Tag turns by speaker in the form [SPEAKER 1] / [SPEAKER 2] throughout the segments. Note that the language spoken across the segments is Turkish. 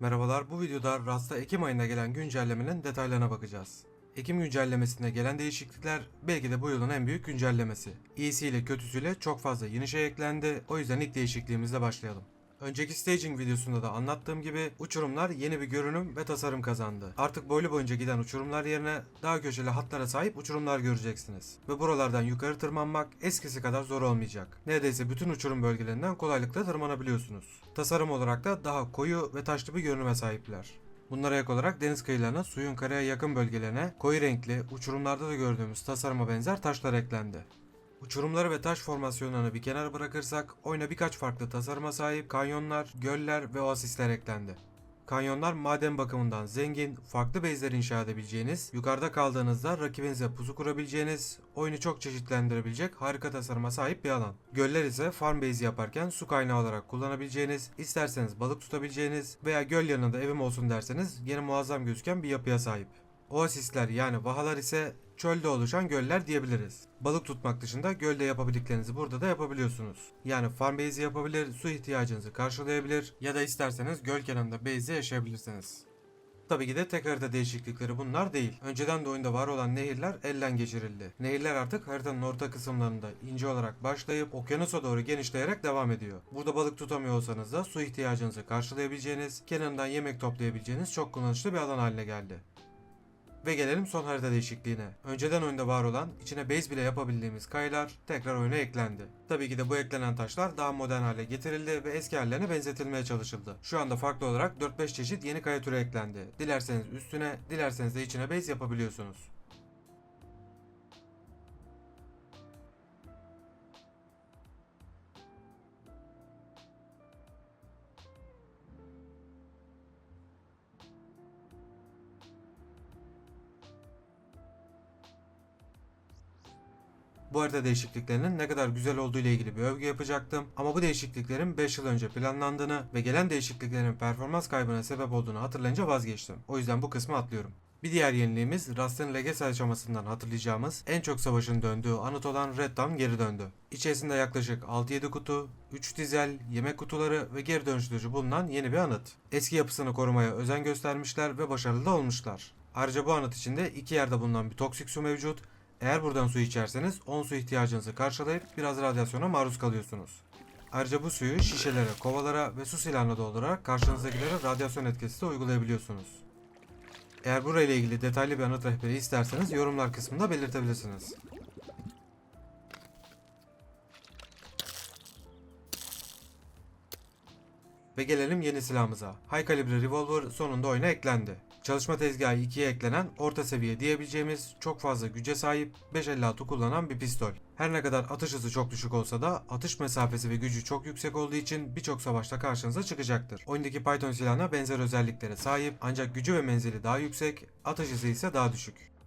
[SPEAKER 1] Merhabalar, bu videoda Rust'a Ekim ayında gelen güncellemenin detaylarına bakacağız. Ekim güncellemesinde gelen değişiklikler belki de bu yılın en büyük güncellemesi. İyisiyle kötüsüyle çok fazla yeni şey eklendi, o yüzden ilk değişikliğimizle başlayalım. Önceki staging videosunda da anlattığım gibi uçurumlar yeni bir görünüm ve tasarım kazandı. Artık boylu boyunca giden uçurumlar yerine daha köşeli hatlara sahip uçurumlar göreceksiniz. Ve buralardan yukarı tırmanmak eskisi kadar zor olmayacak. Neredeyse bütün uçurum bölgelerinden kolaylıkla tırmanabiliyorsunuz. Tasarım olarak da daha koyu ve taşlı bir görünüme sahipler. Bunlara ek olarak deniz kıyılarına, suyun karaya yakın bölgelerine koyu renkli, uçurumlarda da gördüğümüz tasarıma benzer taşlar eklendi. Uçurumları ve taş formasyonlarını bir kenara bırakırsak oyuna birkaç farklı tasarıma sahip kanyonlar, göller ve oasisler eklendi. Kanyonlar maden bakımından zengin, farklı base'ler inşa edebileceğiniz, yukarıda kaldığınızda rakibinize pusu kurabileceğiniz, oyunu çok çeşitlendirebilecek harika tasarıma sahip bir alan. Göller ise farm base yaparken su kaynağı olarak kullanabileceğiniz, isterseniz balık tutabileceğiniz veya göl yanında evim olsun derseniz yine muazzam gözüken bir yapıya sahip. Oasisler yani vahalar ise çölde oluşan göller diyebiliriz. Balık tutmak dışında gölde yapabildiklerinizi burada da yapabiliyorsunuz. Yani farm base yapabilir, su ihtiyacınızı karşılayabilir ya da isterseniz göl kenarında base'de yaşayabilirsiniz. Tabii ki de tek harita değişiklikleri bunlar değil. Önceden de oyunda var olan nehirler elden geçirildi. Nehirler artık haritanın orta kısımlarında ince olarak başlayıp okyanusa doğru genişleyerek devam ediyor. Burada balık tutamıyor olsanız da su ihtiyacınızı karşılayabileceğiniz, kenarından yemek toplayabileceğiniz çok kullanışlı bir alan haline geldi. Ve gelelim son harita değişikliğine. Önceden oyunda var olan, içine base bile yapabildiğimiz kayalar tekrar oyuna eklendi. Tabii ki de bu eklenen taşlar daha modern hale getirildi ve eski hallerine benzetilmeye çalışıldı. Şu anda farklı olarak 4-5 çeşit yeni kaya türü eklendi. Dilerseniz üstüne, dilerseniz de içine base yapabiliyorsunuz. Bu harita değişikliklerinin ne kadar güzel olduğu ile ilgili bir övgü yapacaktım. Ama bu değişikliklerin 5 yıl önce planlandığını ve gelen değişikliklerin performans kaybına sebep olduğunu hatırlayınca vazgeçtim. O yüzden bu kısmı atlıyorum. Bir diğer yeniliğimiz Rust'ın Legacy aşamasından hatırlayacağımız en çok savaşın döndüğü anıt olan Red Dawn geri döndü. İçerisinde yaklaşık 6-7 kutu, 3 dizel, yemek kutuları ve geri dönüştürücü bulunan yeni bir anıt. Eski yapısını korumaya özen göstermişler ve başarılı da olmuşlar. Ayrıca bu anıt içinde iki yerde bulunan bir toksik su mevcut eğer buradan su içerseniz 10 su ihtiyacınızı karşılayıp biraz radyasyona maruz kalıyorsunuz. Ayrıca bu suyu şişelere, kovalara ve su silahına doldurarak karşınızdakilere radyasyon etkisi de uygulayabiliyorsunuz. Eğer burayla ilgili detaylı bir anıt rehberi isterseniz yorumlar kısmında belirtebilirsiniz. Ve gelelim yeni silahımıza. High Calibre Revolver sonunda oyuna eklendi. Çalışma tezgahı 2'ye eklenen orta seviye diyebileceğimiz çok fazla güce sahip 556 kullanan bir pistol. Her ne kadar atış hızı çok düşük olsa da atış mesafesi ve gücü çok yüksek olduğu için birçok savaşta karşınıza çıkacaktır. Oyundaki Python silahına benzer özelliklere sahip ancak gücü ve menzili daha yüksek, atış hızı ise daha düşük.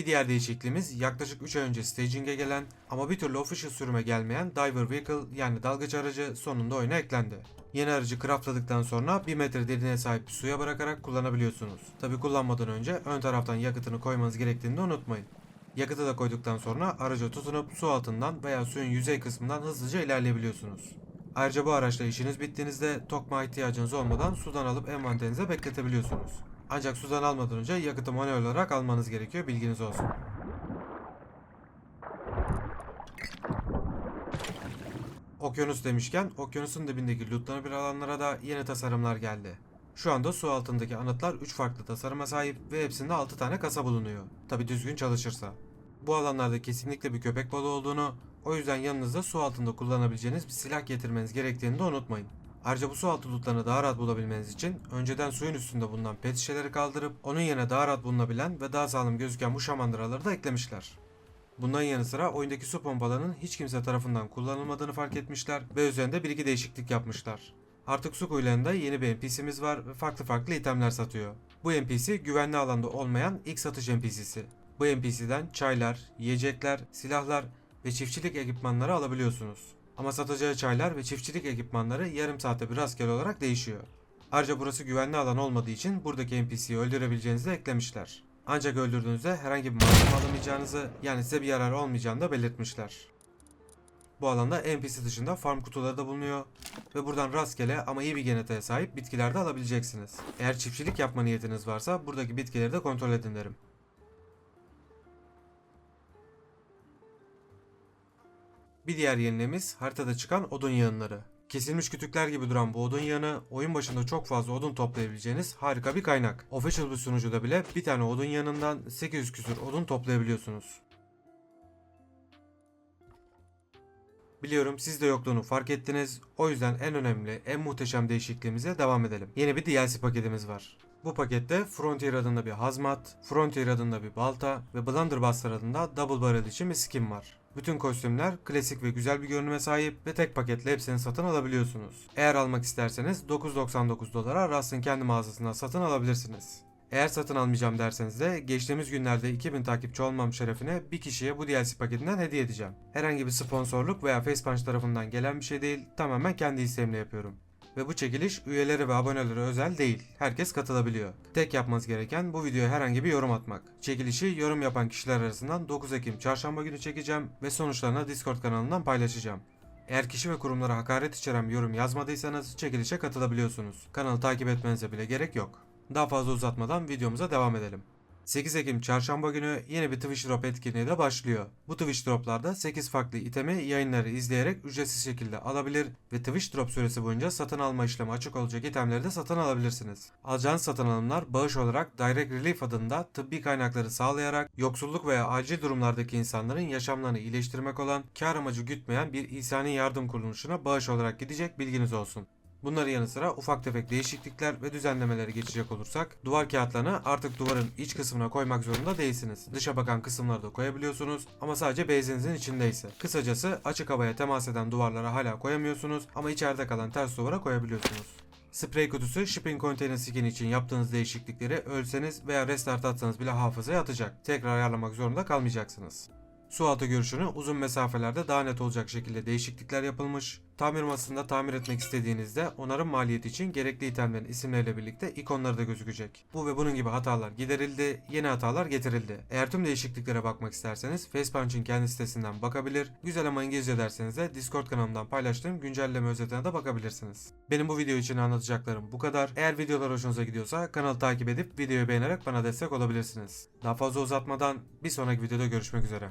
[SPEAKER 1] Bir diğer değişikliğimiz yaklaşık 3 ay önce staging'e gelen ama bir türlü official sürüme gelmeyen Diver Vehicle yani dalgıç aracı sonunda oyuna eklendi. Yeni aracı craftladıktan sonra 1 metre derinliğe sahip suya bırakarak kullanabiliyorsunuz. Tabi kullanmadan önce ön taraftan yakıtını koymanız gerektiğini de unutmayın. Yakıtı da koyduktan sonra aracı tutunup su altından veya suyun yüzey kısmından hızlıca ilerleyebiliyorsunuz. Ayrıca bu araçla işiniz bittiğinizde tokma ihtiyacınız olmadan sudan alıp envanterinize bekletebiliyorsunuz. Ancak sudan almadan önce yakıtı manuel olarak almanız gerekiyor bilginiz olsun. Okyanus demişken okyanusun dibindeki lootlanabilir alanlara da yeni tasarımlar geldi. Şu anda su altındaki anıtlar 3 farklı tasarıma sahip ve hepsinde 6 tane kasa bulunuyor. Tabi düzgün çalışırsa. Bu alanlarda kesinlikle bir köpek balığı olduğunu, o yüzden yanınızda su altında kullanabileceğiniz bir silah getirmeniz gerektiğini de unutmayın. Ayrıca bu su altı lootlarını daha rahat bulabilmeniz için önceden suyun üstünde bulunan pet şişeleri kaldırıp onun yerine daha rahat bulunabilen ve daha sağlam gözüken bu şamandıraları da eklemişler. Bundan yanı sıra oyundaki su pompalarının hiç kimse tarafından kullanılmadığını fark etmişler ve üzerinde bir iki değişiklik yapmışlar. Artık su kuyularında yeni bir NPC'miz var ve farklı farklı itemler satıyor. Bu NPC güvenli alanda olmayan ilk satış NPC'si. Bu NPC'den çaylar, yiyecekler, silahlar ve çiftçilik ekipmanları alabiliyorsunuz. Ama satacağı çaylar ve çiftçilik ekipmanları yarım saatte bir rastgele olarak değişiyor. Ayrıca burası güvenli alan olmadığı için buradaki NPC'yi öldürebileceğinizi de eklemişler. Ancak öldürdüğünüzde herhangi bir malzeme alamayacağınızı yani size bir yarar olmayacağını da belirtmişler. Bu alanda NPC dışında farm kutuları da bulunuyor ve buradan rastgele ama iyi bir genetiğe sahip bitkiler de alabileceksiniz. Eğer çiftçilik yapma niyetiniz varsa buradaki bitkileri de kontrol edin derim. Bir diğer yeniliğimiz haritada çıkan odun yığınları. Kesilmiş kütükler gibi duran bu odun yığını oyun başında çok fazla odun toplayabileceğiniz harika bir kaynak. Official bir sunucuda bile bir tane odun yanından 800 küsür odun toplayabiliyorsunuz. Biliyorum siz de yokluğunu fark ettiniz. O yüzden en önemli, en muhteşem değişikliğimize devam edelim. Yeni bir DLC paketimiz var. Bu pakette Frontier adında bir hazmat, Frontier adında bir balta ve Blunderbuster adında double barrel için bir skin var. Bütün kostümler klasik ve güzel bir görünüme sahip ve tek paketle hepsini satın alabiliyorsunuz. Eğer almak isterseniz 9.99 dolara Rust'ın kendi mağazasından satın alabilirsiniz. Eğer satın almayacağım derseniz de geçtiğimiz günlerde 2000 takipçi olmam şerefine bir kişiye bu DLC paketinden hediye edeceğim. Herhangi bir sponsorluk veya Facepunch tarafından gelen bir şey değil, tamamen kendi isteğimle yapıyorum. Ve bu çekiliş üyeleri ve abonelere özel değil. Herkes katılabiliyor. Tek yapmanız gereken bu videoya herhangi bir yorum atmak. Çekilişi yorum yapan kişiler arasından 9 Ekim çarşamba günü çekeceğim ve sonuçlarını Discord kanalından paylaşacağım. Eğer kişi ve kurumlara hakaret içeren bir yorum yazmadıysanız çekilişe katılabiliyorsunuz. Kanalı takip etmenize bile gerek yok. Daha fazla uzatmadan videomuza devam edelim. 8 Ekim çarşamba günü yeni bir Twitch Drop etkinliği de başlıyor. Bu Twitch Drop'larda 8 farklı itemi yayınları izleyerek ücretsiz şekilde alabilir ve Twitch Drop süresi boyunca satın alma işlemi açık olacak itemleri de satın alabilirsiniz. Alacağınız satın alımlar bağış olarak Direct Relief adında tıbbi kaynakları sağlayarak yoksulluk veya acil durumlardaki insanların yaşamlarını iyileştirmek olan kar amacı gütmeyen bir insani yardım kuruluşuna bağış olarak gidecek bilginiz olsun. Bunların yanı sıra ufak tefek değişiklikler ve düzenlemeleri geçecek olursak duvar kağıtlarını artık duvarın iç kısmına koymak zorunda değilsiniz. Dışa bakan kısımları da koyabiliyorsunuz ama sadece base'inizin içindeyse. Kısacası açık havaya temas eden duvarlara hala koyamıyorsunuz ama içeride kalan ters duvara koyabiliyorsunuz. Sprey kutusu shipping container skin için yaptığınız değişiklikleri ölseniz veya restart atsanız bile hafızaya atacak. Tekrar ayarlamak zorunda kalmayacaksınız. Su altı görüşünü uzun mesafelerde daha net olacak şekilde değişiklikler yapılmış. Tamir masasında tamir etmek istediğinizde onarım maliyeti için gerekli itemlerin isimleriyle birlikte ikonları da gözükecek. Bu ve bunun gibi hatalar giderildi, yeni hatalar getirildi. Eğer tüm değişikliklere bakmak isterseniz Facepunch'ın kendi sitesinden bakabilir. Güzel ama İngilizce derseniz de Discord kanalımdan paylaştığım güncelleme özetine de bakabilirsiniz. Benim bu video için anlatacaklarım bu kadar. Eğer videolar hoşunuza gidiyorsa kanalı takip edip videoyu beğenerek bana destek olabilirsiniz. Daha fazla uzatmadan bir sonraki videoda görüşmek üzere.